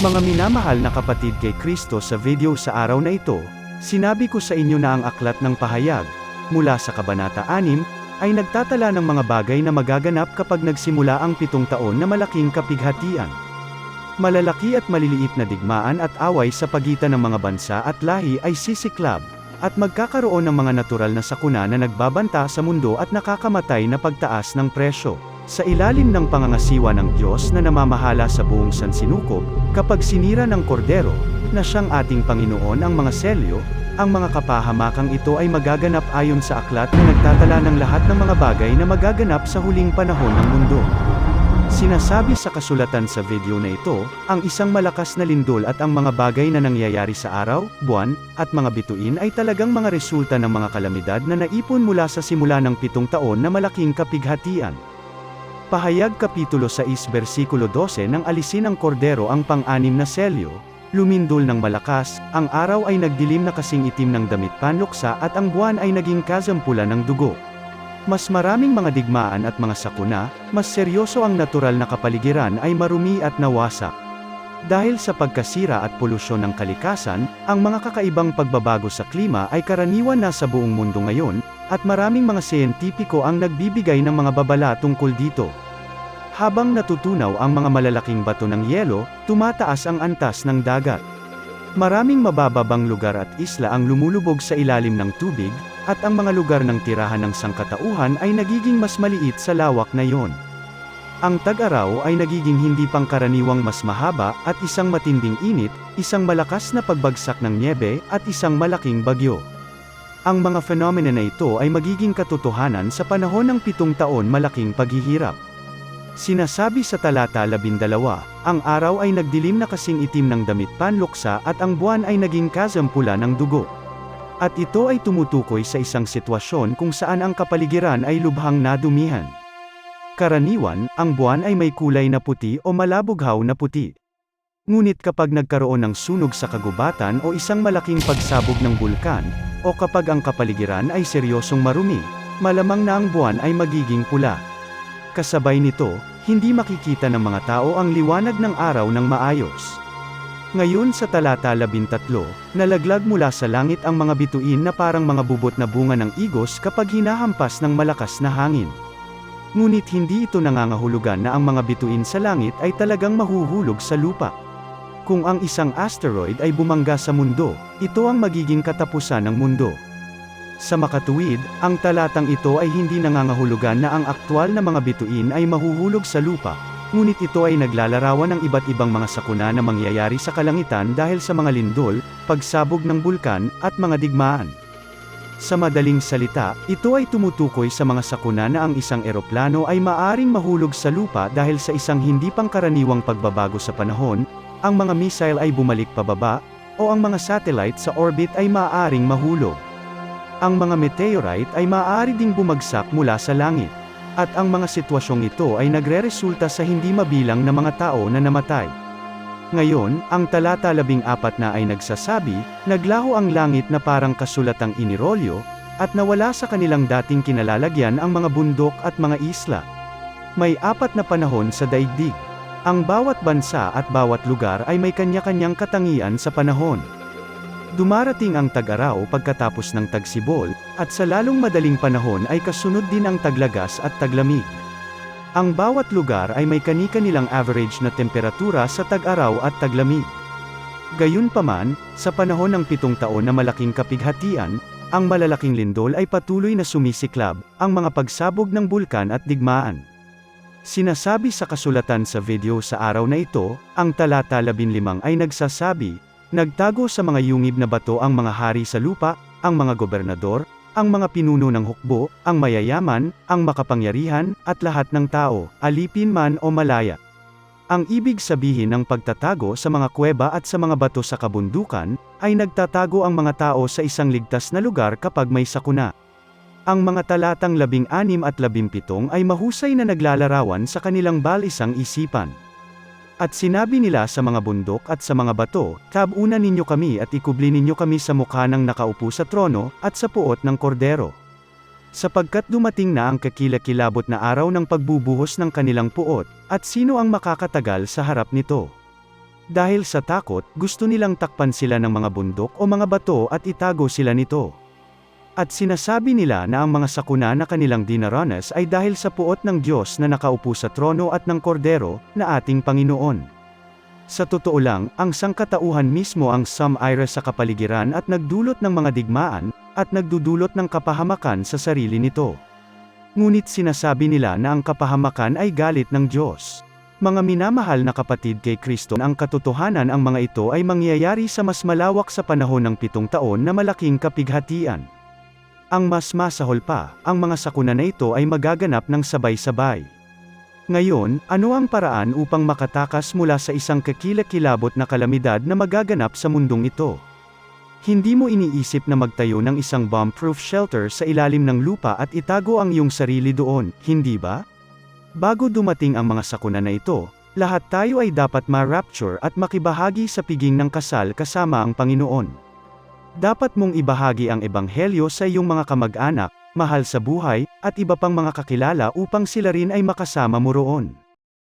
Mga minamahal na kapatid kay Kristo sa video sa araw na ito, sinabi ko sa inyo na ang aklat ng pahayag, mula sa Kabanata 6, ay nagtatala ng mga bagay na magaganap kapag nagsimula ang pitong taon na malaking kapighatian. Malalaki at maliliit na digmaan at away sa pagitan ng mga bansa at lahi ay sisiklab, at magkakaroon ng mga natural na sakuna na nagbabanta sa mundo at nakakamatay na pagtaas ng presyo. Sa ilalim ng pangangasiwa ng Diyos na namamahala sa buong sansinukob, kapag sinira ng kordero, na siyang ating Panginoon ang mga selyo, ang mga kapahamakang ito ay magaganap ayon sa aklat na nagtatala ng lahat ng mga bagay na magaganap sa huling panahon ng mundo. Sinasabi sa kasulatan sa video na ito, ang isang malakas na lindol at ang mga bagay na nangyayari sa araw, buwan, at mga bituin ay talagang mga resulta ng mga kalamidad na naipon mula sa simula ng pitong taon na malaking kapighatian. Pahayag Kapitulo 6 versikulo 12 nang alisin ang kordero ang pang-anim na selyo, lumindol ng malakas, ang araw ay nagdilim na kasing itim ng damit panluksa at ang buwan ay naging kasampula ng dugo. Mas maraming mga digmaan at mga sakuna, mas seryoso ang natural na kapaligiran ay marumi at nawasak. Dahil sa pagkasira at polusyon ng kalikasan, ang mga kakaibang pagbabago sa klima ay karaniwan na sa buong mundo ngayon, at maraming mga siyentipiko ang nagbibigay ng mga babala tungkol dito. Habang natutunaw ang mga malalaking bato ng yelo, tumataas ang antas ng dagat. Maraming mabababang lugar at isla ang lumulubog sa ilalim ng tubig, at ang mga lugar ng tirahan ng sangkatauhan ay nagiging mas maliit sa lawak na yon. Ang tag-araw ay nagiging hindi pangkaraniwang mas mahaba, at isang matinding init, isang malakas na pagbagsak ng niebe, at isang malaking bagyo. Ang mga fenomena na ito ay magiging katotohanan sa panahon ng pitong taon malaking paghihirap. Sinasabi sa talata 12, ang araw ay nagdilim na kasing itim ng damit panluksa at ang buwan ay naging kasampula ng dugo. At ito ay tumutukoy sa isang sitwasyon kung saan ang kapaligiran ay lubhang nadumihan. Karaniwan, ang buwan ay may kulay na puti o malabughaw na puti. Ngunit kapag nagkaroon ng sunog sa kagubatan o isang malaking pagsabog ng bulkan, o kapag ang kapaligiran ay seryosong marumi, malamang na ang buwan ay magiging pula. Kasabay nito, hindi makikita ng mga tao ang liwanag ng araw ng maayos. Ngayon sa talata 13, nalaglag mula sa langit ang mga bituin na parang mga bubot na bunga ng igos kapag hinahampas ng malakas na hangin. Ngunit hindi ito nangangahulugan na ang mga bituin sa langit ay talagang mahuhulog sa lupa. Kung ang isang asteroid ay bumangga sa mundo, ito ang magiging katapusan ng mundo. Sa makatuwid, ang talatang ito ay hindi nangangahulugan na ang aktwal na mga bituin ay mahuhulog sa lupa, ngunit ito ay naglalarawan ng iba't ibang mga sakuna na mangyayari sa kalangitan dahil sa mga lindol, pagsabog ng bulkan, at mga digmaan. Sa madaling salita, ito ay tumutukoy sa mga sakuna na ang isang eroplano ay maaring mahulog sa lupa dahil sa isang hindi pangkaraniwang pagbabago sa panahon, ang mga missile ay bumalik pababa, o ang mga satellite sa orbit ay maaaring mahulog. Ang mga meteorite ay maaari ding bumagsak mula sa langit. At ang mga sitwasyong ito ay nagre-resulta sa hindi mabilang na mga tao na namatay. Ngayon, ang talata labing apat na ay nagsasabi, naglaho ang langit na parang kasulatang inirolyo, at nawala sa kanilang dating kinalalagyan ang mga bundok at mga isla. May apat na panahon sa daigdig. Ang bawat bansa at bawat lugar ay may kanya-kanyang katangian sa panahon. Dumarating ang tag-araw pagkatapos ng tagsibol, at sa lalong madaling panahon ay kasunod din ang taglagas at taglamig. Ang bawat lugar ay may kani-kanilang average na temperatura sa tag-araw at taglamig. Gayunpaman, sa panahon ng pitong taon na malaking kapighatian, ang malalaking lindol ay patuloy na sumisiklab, ang mga pagsabog ng bulkan at digmaan. Sinasabi sa kasulatan sa video sa araw na ito, ang talata 15 ay nagsasabi, Nagtago sa mga yungib na bato ang mga hari sa lupa, ang mga gobernador, ang mga pinuno ng hukbo, ang mayayaman, ang makapangyarihan, at lahat ng tao, alipin man o malaya. Ang ibig sabihin ng pagtatago sa mga kuweba at sa mga bato sa kabundukan, ay nagtatago ang mga tao sa isang ligtas na lugar kapag may sakuna. Ang mga talatang labing anim at labing pitong ay mahusay na naglalarawan sa kanilang balisang isipan. At sinabi nila sa mga bundok at sa mga bato, Tabuna ninyo kami at ikubli ninyo kami sa mukha ng nakaupo sa trono, at sa puot ng kordero. Sapagkat dumating na ang kakilakilabot na araw ng pagbubuhos ng kanilang puot, at sino ang makakatagal sa harap nito? Dahil sa takot, gusto nilang takpan sila ng mga bundok o mga bato at itago sila nito. At sinasabi nila na ang mga sakuna na kanilang dinaranas ay dahil sa puot ng Diyos na nakaupo sa trono at ng kordero, na ating Panginoon. Sa totoo lang, ang sangkatauhan mismo ang sum-ira sa kapaligiran at nagdulot ng mga digmaan, at nagdudulot ng kapahamakan sa sarili nito. Ngunit sinasabi nila na ang kapahamakan ay galit ng Diyos. Mga minamahal na kapatid kay Kristo ang katotohanan ang mga ito ay mangyayari sa mas malawak sa panahon ng pitong taon na malaking kapighatian. Ang mas masahol pa, ang mga sakuna na ito ay magaganap ng sabay-sabay. Ngayon, ano ang paraan upang makatakas mula sa isang kakilakilabot na kalamidad na magaganap sa mundong ito? Hindi mo iniisip na magtayo ng isang bomb-proof shelter sa ilalim ng lupa at itago ang iyong sarili doon, hindi ba? Bago dumating ang mga sakuna na ito, lahat tayo ay dapat ma-rapture at makibahagi sa piging ng kasal kasama ang Panginoon. Dapat mong ibahagi ang ebanghelyo sa iyong mga kamag-anak, mahal sa buhay, at iba pang mga kakilala upang sila rin ay makasama mo roon.